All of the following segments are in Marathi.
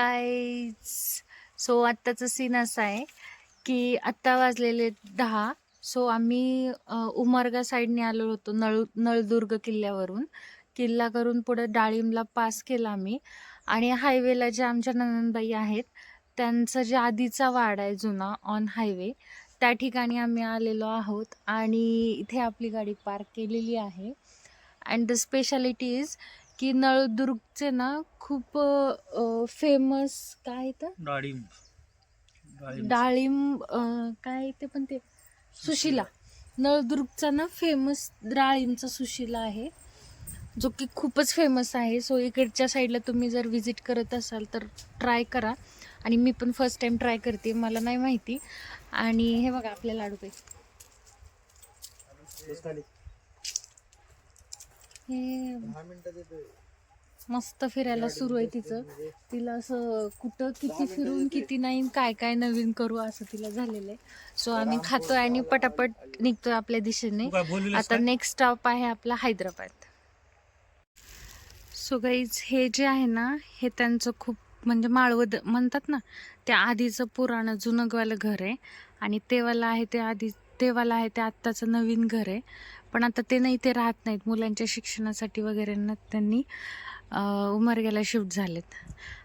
गाईज सो आत्ताचं सीन असा आहे की आत्ता वाजलेले दहा. सो आम्ही उमरगा साईडने आलो होतो नळ नळदुर्ग किल्ल्यावरून. किल्ला करून पुढे डाळिंबला पास केला आम्ही. आणि हायवेला जे आमच्या नंदनबाई आहेत त्यांचा जे आधीचा वाडा आहे जुना ऑन हायवे त्या ठिकाणी आम्ही आलेलो आहोत. आणि इथे आपली गाडी पार्क केलेली आहे. अँड द स्पेशालिटी इज की नळदुर्गचे ना खूप फेमस काय तर डाळिंब. डाळिंब. काय ते पण ते? सुशिला. नळदुर्गचा ना फेमस डाळिंबचा सुशिला आहे. जो की खूपच फेमस आहे. सो इकडच्या साईडला तुम्ही जर विजिट करत असाल तर ट्राय करा. आणि मी पण फर्स्ट टाइम ट्राय करते मला नाही माहिती. आणि हे बघा आपल्या लाडू काही हे मस्त फिरायला सुरू आहे तिचं. तिला असं कुठं किती फिरून किती नाही काय काय नवीन करू असं तिला झालेलं आहे. सो आम्ही खातोय आणि पटापट निघतोय आपल्या दिशेने. आता? नेक्स्ट स्टॉप आहे आपला हैदराबाद. सो गाईज हे जे आहे ना हे त्यांचं खूप म्हणजे माळवद म्हणतात ना त्या आधीचं पुराणं जुनंवालं घर आहे. आणि तेवाला आहे ते आधी तेवाला आहे ते आत्ताचं नवीन घर आहे. पण आता ते नाही ते राहत नाहीत. मुलांच्या शिक्षणासाठी वगैरे ना त्यांनी उमरग्याला शिफ्ट झालेत.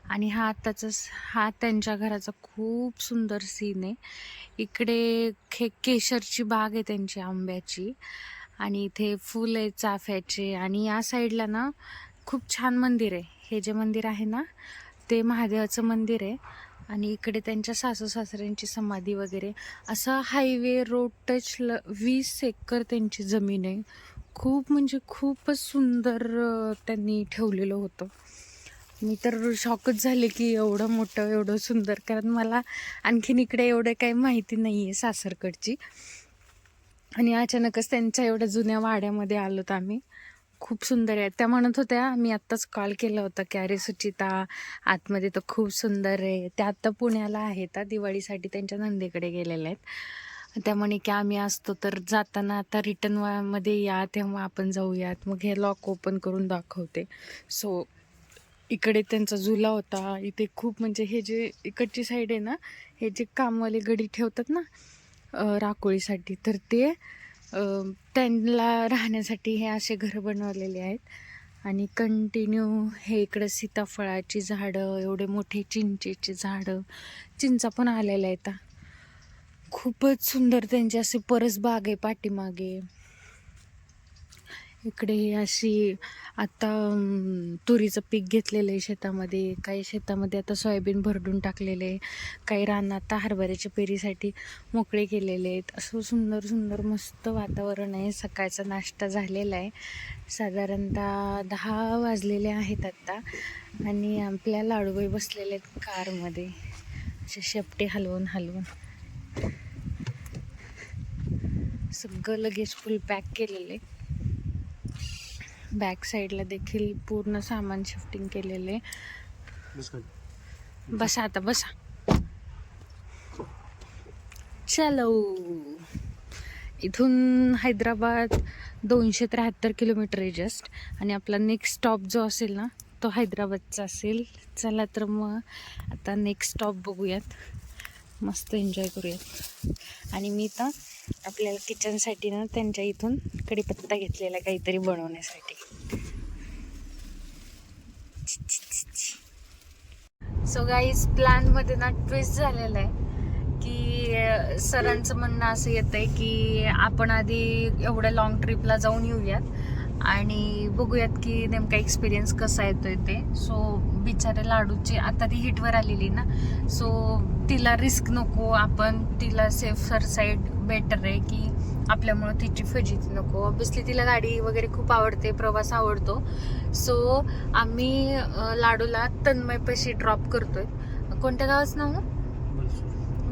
आणि हा आत्ताचा स- हा त्यांच्या घराचा खूप सुंदर सीन आहे. इकडे खे केशरची बाग आहे त्यांची आंब्याची. आणि इथे फुल आहे चाफ्याचे. आणि या साईडला ना खूप छान मंदिर आहे. हे जे मंदिर आहे ना ते महादेवाचं मंदिर आहे. आणि इकडे त्यांच्या सासू सासऱ्यांची समाधी वगैरे. असा हायवे रोड टच ल वीस एकर त्यांची जमीन आहे. खूप म्हणजे खूपच सुंदर त्यांनी ठेवलेलं होतं. मी तर शॉकच झाले की एवढं मोठं एवढं सुंदर. कारण मला आणखीन इकडे एवढं काही माहिती नाही आहे सासरकडची. आणि अचानकच त्यांच्या एवढ्या जुन्या वाड्यामध्ये आलोत आम्ही. खूप सुंदर आहे. त्या म्हणत होत्या मी आत्ताच कॉल केला होता की अरे सुचिता आतमध्ये तर खूप सुंदर आहे. त्या आत्ता पुण्याला आहेत दिवाळीसाठी त्यांच्या नंदीकडे गेलेल्या आहेत. त्या म्हणे की आम्ही असतो तर जाताना आता रिटर्नमध्ये या तेव्हा आपण जाऊयात. मग हे लॉक ओपन करून दाखवते. सो इकडे त्यांचा झुला होता. इथे खूप म्हणजे हे जे इकडची साईड आहे ना हे जे कामवाले गडी ठेवतात ना राकोळीसाठी राखोळीसाठी तर ते त्यांना राहण्यासाठी हे असे घर बनवलेले आहेत. आणि कंटिन्यू हे इकडं सीताफळाची झाडं एवढे मोठे चिंचेची झाडं चिंचा पण आलेल्या आहेत. खूपच सुंदर त्यांची अशी परस बाग आहे पाठीमागे. इकडे अशी आता तुरीचं पीक घेतलेलं आहे शेतामध्ये. काही शेतामध्ये आता सोयाबीन भरडून टाकलेले आहे. काही रान आता हरभऱ्याच्या पेरीसाठी मोकळे केलेले आहेत. असं सुंदर सुंदर मस्त वातावरण आहे. सकाळचा नाश्ता झालेला आहे. साधारणतः दहा वाजलेले आहेत आत्ता आणि आपल्या लाडूबाई बसलेले आहेत कारमध्ये. असे शेपटे हलवून हलवून. सगळं लगेच फुल पॅक केलेलं आहे. बॅक साईडला देखील पूर्ण सामान शिफ्टिंग केलेले बसा आता बसा. चलो. इथून हैदराबाद दोनशे त्र्याहत्तर किलोमीटर आहे जस्ट आणि आपला नेक्स्ट स्टॉप जो असेल ना तो हैदराबादचा असेल. चला तर मग आता नेक्स्ट स्टॉप बघूयात. मस्त एन्जॉय करूयात. आणि मी तर आपल्याला किचनसाठी ना त्यांच्या इथून कढीपत्ता घेतलेला काहीतरी बनवण्यासाठी. सो गाईज प्लॅनमध्ये ना ट्विस्ट झालेला आहे की सरांचं म्हणणं असं येतं आहे की आपण आधी एवढ्या लॉंग ट्रिपला जाऊन येऊयात. आणि बघूयात की नेमका एक्सपिरियन्स कसा येतोय ते. सो बिचारे लाडूची आता ती हिटवर आलेली ना. सो तिला रिस्क नको आपण तिला सेफर साईड बेटर आहे की आपल्यामुळं तिची फजिती नको. ऑब्विसली तिला गाडी वगैरे खूप आवडते प्रवास आवडतो. सो आम्ही लाडूला तन्मयपाशी ड्रॉप करतोय. कोणत्या गावाचं नाव हो?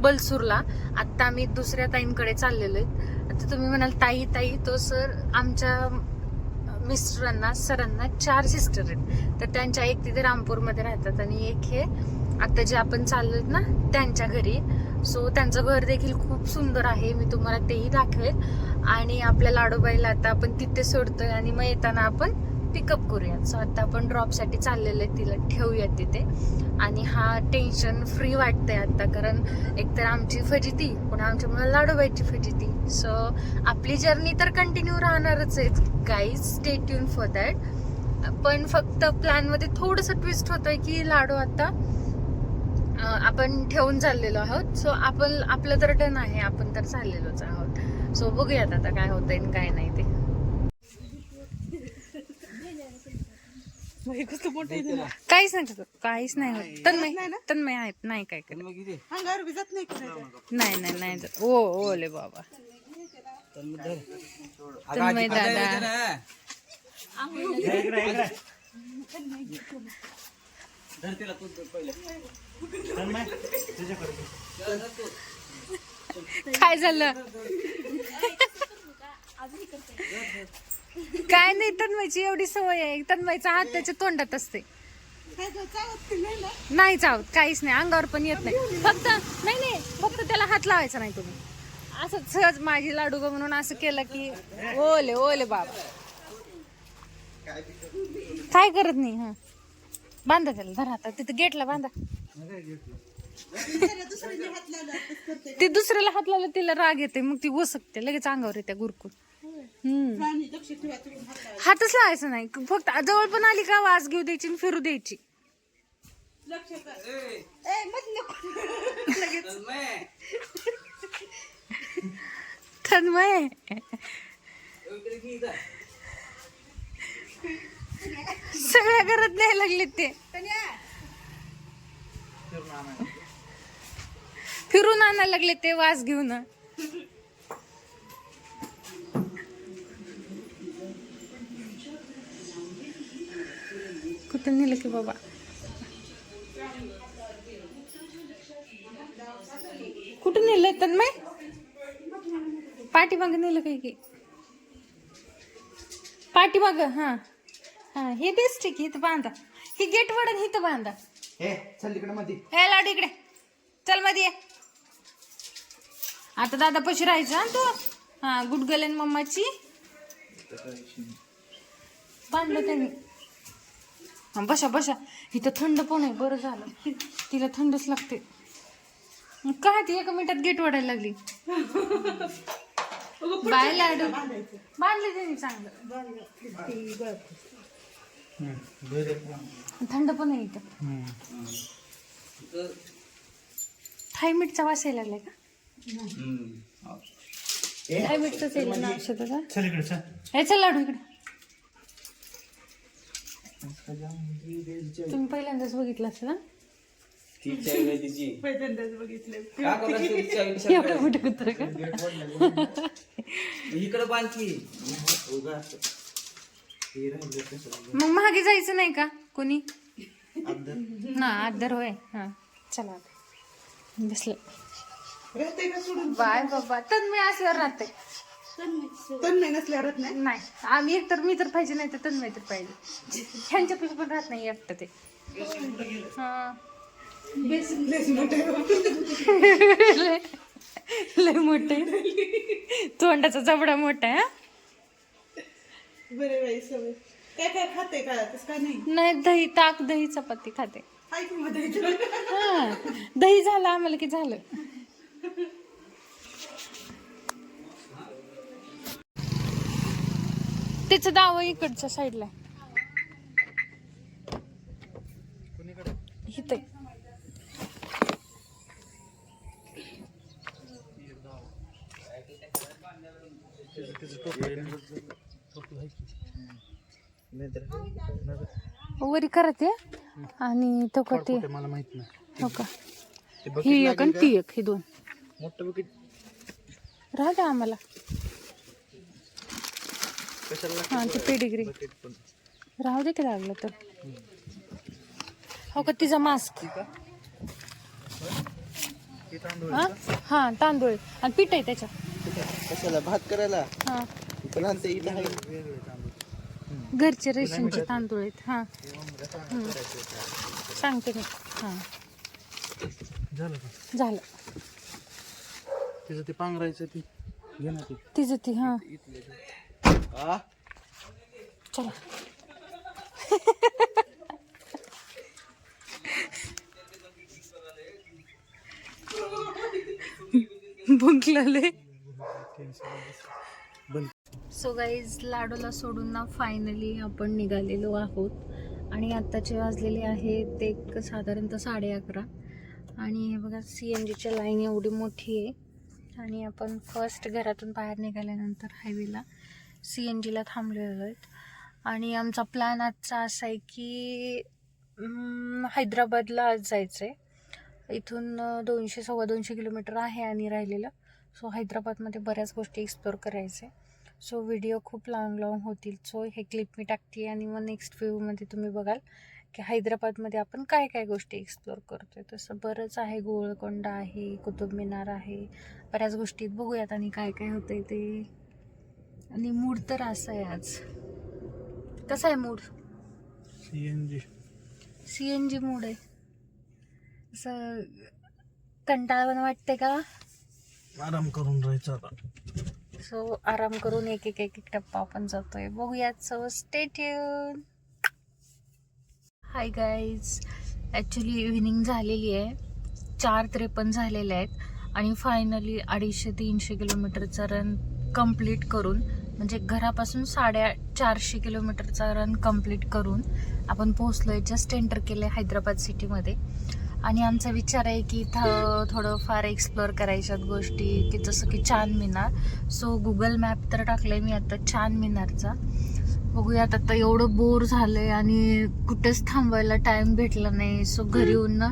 बलसूरला. आत्ता आम्ही दुसऱ्या ताईंकडे चाललेलो आहे. आता तुम्ही म्हणाल ताई ताई तो सर आमच्या मिस्टरांना सरांना चार सिस्टर आहेत. तर त्यांच्या एक तिथे रामपूरमध्ये राहतात आणि एक हे आता जे आपण चाललोय ना त्यांच्या घरी. सो त्यांचं घर देखील खूप सुंदर आहे. मी तुम्हाला तेही दाखवेल. आणि आपल्या लाडोबाईला आता आपण तिथे सोडतोय आणि मग येताना आपण पिकअप करूयात. सो आता आपण ड्रॉपसाठी चाललेलं आहे तिला ठेवूयात तिथे. आणि हा टेन्शन फ्री वाटतंय आता कारण एकतर आमची फजिती पुन्हा आमच्या मुलाला लाडोबाईची फजिती सो आपली जर्नी तर कंटिन्यू राहणारच आहे. Guys stay tune for that पण फक्त प्लॅनमध्ये थोडंसं ट्विस्ट होतंय की लाडू आता आपण ठेवून चाललेलो आहोत. सो आपण आपलं तर डन आहे आपण तर चाललेलोच आहोत. सो बघूयात आता काय होतंय आणि काय नाही ते. काहीच नाही करत, काहीच नाही होत. तन्मय तन्मय आहेत नाही काय करत. अंगावर भिजत नाही नाही नाही नाही जात. ओ ओले बाबा. तन्मय दादा. काय झालं? काय नाही तन्मयची एवढी सवय आहे. तन्मयचा हात त्याच्या तोंडात असते. नाही चावत काहीच नाही. अंगावर पण येत नाही. फक्त नाही नाही. फक्त त्याला हात लावायचा नाही तुम्ही. असं सहज माझी लाडू गं म्हणून असं केलं की ओले ओले बाबा काय करत नाही हा? बांधा त्याला धरा आता. तिथं गेटला बांधा. ती दुसऱ्याला हात लावलं तिला राग येते. मग ती वसकते लगेच अंगावर येते गुरकून. हातच लावायचा नाही. फक्त जवळ पण आली का वास घेऊ द्यायची आणि फिरू द्यायची. लक्ष कर ए. मत नको. लगेच. तन्मय. सगळ्या घरात नाही लागले ते. फिरून आणायला लागले. ते वास घेऊन. कुठं नेलं की बाबा. कुठं नेलंय तन्मय? पाठीमाग नेलं काय की? पाठीमाग हा. हा हे बेस्ट आहे की इथं बांधा. ही गेट वडन इथं बांधा. चल इकडे मध्ये हे लाड इकडे. चलमध्ये ये. आता दादा पशी राहायचं हा तू? हा गुडगलेन मम्माची. बांधलं त्यांनी. बसा बसा. इथं थंड पण आहे बरं झालं. तिला थंडच लागते. काय ती एका मिनिटात गेट वाढायला लागली? बाय लाडू. बांधले त्यांनी चांगलं. थंड पण आहे इथं. थायमीटचा वास यायला लागलाय का? थायमीटचाच यायला ना औषधाचा चल इकडे चल. हे चल लाडू इकडे. तुम्ही पहिल्यांदाच बघितलं असेल ना पहिल्यांदाच बघितले. एवढं मोठं कुत्र का? इकडं बांधली मग मागे जायचं नाही का? कोणी? ना आदर होय. हा. चला. बसलं. राहते का सोडून बाय बाबा. तन्मय असल्यावर राहते तन्मय नसल्यावर राहत नाही? नाही. आम्ही एक तर मी तर पाहिजे नाही तर तन्मय तर पाहिजे. ह्यांच्या पण राहत नाही एकटं ते. हा. लय मोठे. तोंडाचा जबडा मोठा आहे? बरे बाई सवय. काय काय खाते का? तसं काय नाही? नाही दही ताक दही चपाती खाते. हाय की मध्ये हा. दही झालं आम्हाला की झालं. त्याचं दाव इकडच्या साईडला. इथे. वरी करते आणि तो का ते. मला माहीत नाही. हो का? ही एक आणि ती एक ही दोन. मोठं बकेट राहू द्या आम्हाला. हा ते पेडिग्री राहू दे की लागलं तर. हो का तिचा मास्क हे तांदूळ हा? हा तांदूळ. आहे. आणि पीठ आहे त्याच्यात. कशाला भात करायला? हा. पण आणते इथं. आहे वेगळे तांदूळ. घरचे रेशनचे तांदूळ आहेत. हा. सांगते मी. हा. झालं का? झालं. तिचं ते पांघरायचं ती. घे ना ती. तिचं ती हा. चला. भुंकलेले. सो गाईज लाडूला सोडून ना फायनली आपण निघालेलो आहोत. आणि आत्ताचे वाजलेले आहेत एक साधारणतः साडे अकरा. आणि हे बघा सी एन जीच्या लाईन एवढी मोठी आहे. आणि आपण फर्स्ट घरातून बाहेर निघाल्यानंतर हायवेला सी एन जीला थांबलेलो आहेत आणि आमचा प्लॅन आजचा असा आहे की हैदराबादला आज जायचं आहे इथून दोनशे सव्वा दोनशे किलोमीटर आहे आणि राहिलेलं. सो हैदराबादमध्ये बऱ्याच गोष्टी एक्सप्लोअर करायचे सो व्हिडिओ खूप लाँग लाँग होतील. सो हे क्लिप मी टाकते आणि मग नेक्स्ट व्ह्यूमध्ये तुम्ही बघाल की हैदराबादमध्ये आपण काय काय गोष्टी एक्सप्लोअर आहे तसं बरंच आहे. गोळकोंडा आहे कुतुब मिनार आहे. बऱ्याच गोष्टी बघूयात आणि काय काय होतं आहे ते. आणि मूड तर असं आहे आज. कसा आहे mood? C N G C N G mood आहे. असं कंटाळवाणं वाटते का? आराम करून राहायचं आता. सो आराम करून एक एक एक एक टप्पा आपण जातोय. बघूयात. So stay tune hi guys actually evening झालेली आहे. चार त्रेपन्न झालेले आहेत. आणि फायनली अडीचशे तीनशे किलोमीटरचा रन कंप्लीट करून म्हणजे घरापासून साडे चारशे किलोमीटरचा रन कंप्लीट करून आपण पोहोचलोय जस्ट एंटर केलं आहे हैदराबाद सिटीमध्ये आणि आमचा विचार आहे की इथं थोडं फार एक्सप्लोअर करायच्यात गोष्टी की जसं की Chand Minar so Google map तर टाकलंय मी आता चान मिनारचा बघूयात आता एवढं बोर झालंय आणि कुठेच थांबायला टाइम भेटला नाही. सो घरी येऊन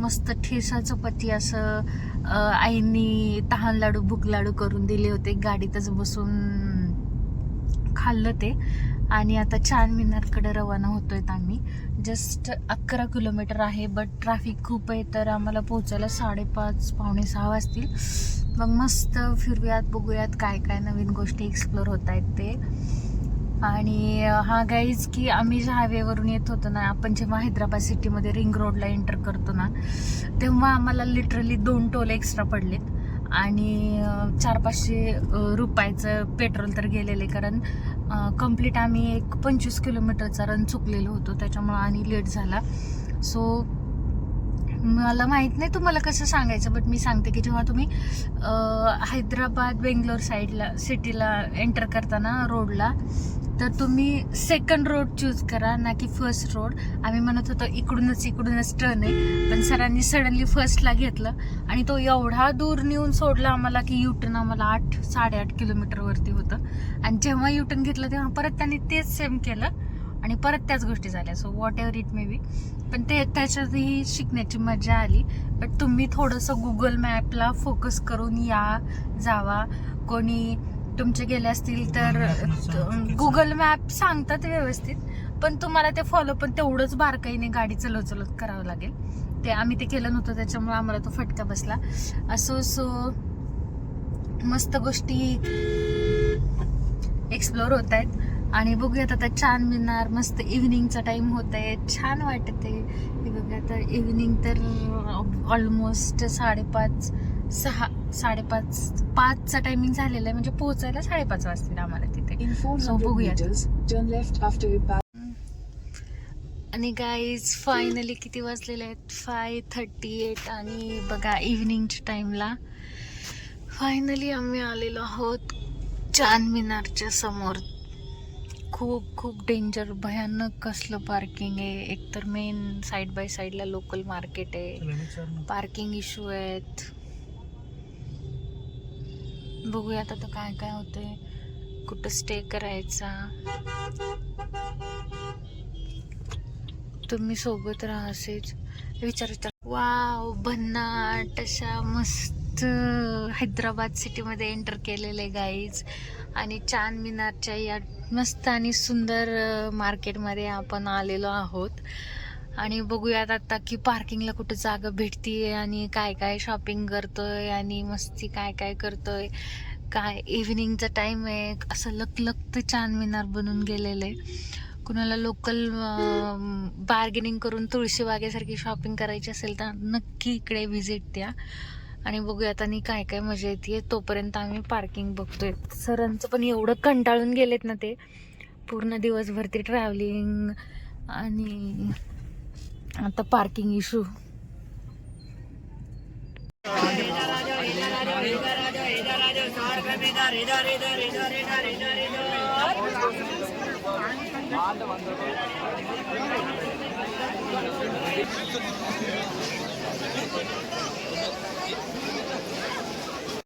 मस्त ठेसा चपाती असं आईनी तहान लाडू भूक लाडू करून दिले होते. गाडीतच बसून खाल्लं ते. आणि आता चार मिनारकडे रवाना होतो आहेत आम्ही. जस्ट अकरा किलोमीटर आहे बट ट्रॅफिक खूप आहे तर आम्हाला पोहोचायला साडेपाच पावणे सहा वाजतील. मग मस्त फिरूयात बघूयात काय काय नवीन गोष्टी एक्सप्लोअर होत आहेत ते. आणि हा गाईज की आम्ही ज्या हायवेवरून येत होतो ना आपण जेव्हा हैदराबाद सिटीमध्ये रिंग रोडला एंटर करतो ना तेव्हा आम्हाला लिटरली दोन टोल एक्स्ट्रा पडलेत. आणि चार पाचशे रुपयाचं पेट्रोल तर गेलेले कारण कंप्लीट आम्ही एक पंचवीस किलोमीटरचा रन चुकलेलो होतो त्याच्यामुळं आणि लेट झाला. सो मला माहीत नाही तुम्हाला कसं सांगायचं बट मी सांगते की जेव्हा तुम्ही हैदराबाद बेंगलोर साईडला सिटीला एंटर करताना रोडला तर तुम्ही सेकंड रोड चूज करा ना की फर्स्ट रोड आम्ही म्हणत होतो इकडूनच इकडूनच टर्न आहे. पण सरांनी सडनली फर्स्टला घेतलं आणि तो एवढा दूर नेऊन सोडला आम्हाला की युटर्न आम्हाला आठ साडेआठ किलोमीटरवरती होतं. आणि जेव्हा युटर्न घेतलं तेव्हा परत त्यांनी तेच सेम केलं. आणि परत त्याच गोष्टी झाल्या. So whatever it may be पण ते त्याच्यातही शिकण्याची मजा आली. बट तुम्ही थोडंसं गुगल मॅपला फोकस करून या जावा. कोणी तुमचे गेले असतील तर गुगल मॅप सांगतात व्यवस्थित. पण तुम्हाला ते फॉलो पण तेवढंच बारकाईने गाडी चलव चलत करावं लागेल. ते आम्ही ते केलं नव्हतं त्याच्यामुळे आम्हाला तो फटका बसला. असो सो मस्त गोष्टी एक्सप्लोअर होत आहेत. आणि बघूयात आता छान मिळणार मस्त इव्हिनिंगचा टाइम होत आहे छान वाटत आहे हे बघा आता इव्हिनिंग तर ऑलमोस्ट साडेपाच सहा साडेपाच पाचचा टायमिंग झालेला आहे म्हणजे पोहोचायला साडेपाच वाजतील आम्हाला तिथे. In 400 So, बघूयात. meters, turn left after Ipa. आणि गाईज फायनली किती वाजलेले आहेत? फाय थर्टी एट आणि बघा इव्हिनिंगच्या टाईमला फायनली आम्ही आलेलो आहोत चांद मिनारच्या समोर. खूप खूप डेंजर भयानक कसलं पार्किंग आहे. एकतर मेन साईड बाय साईडला लोकल मार्केट आहे. पार्किंग इश्यू आहेत. बघूयात आता काय काय होतंय. कुठं स्टे करायचा? तुम्ही सोबत राहा असेच. विचार विचार. वाव भन्नाट अशा मस्त हैदराबाद सिटीमध्ये एंटर केलेले गाईज आणि चांद मिनारच्या या मस्त आणि सुंदर मार्केटमध्ये आपण आलेलो आहोत. आणि बघूयात आता की पार्किंगला कुठं जागा भेटतीये आणि काय काय शॉपिंग करतोय आणि मस्ती काय काय करतोय. काय इव्हिनिंगचा टाईम आहे. असं लकलकतं चांद मिनार बनून गेलेलं आहे. कुणाला लोकल बार्गेनिंग करून तुळशी बागेसारखी शॉपिंग करायची असेल तर नक्की इकडे व्हिजिट द्या. आणि बघूया आता काय काय मजा येते तोपर्यंत आम्ही पार्किंग बघतोय. सरांचं पण एवढं कंटाळून गेलेत ना ते. पूर्ण दिवसभरती ट्रॅव्हलिंग आणि आता पार्किंग इशू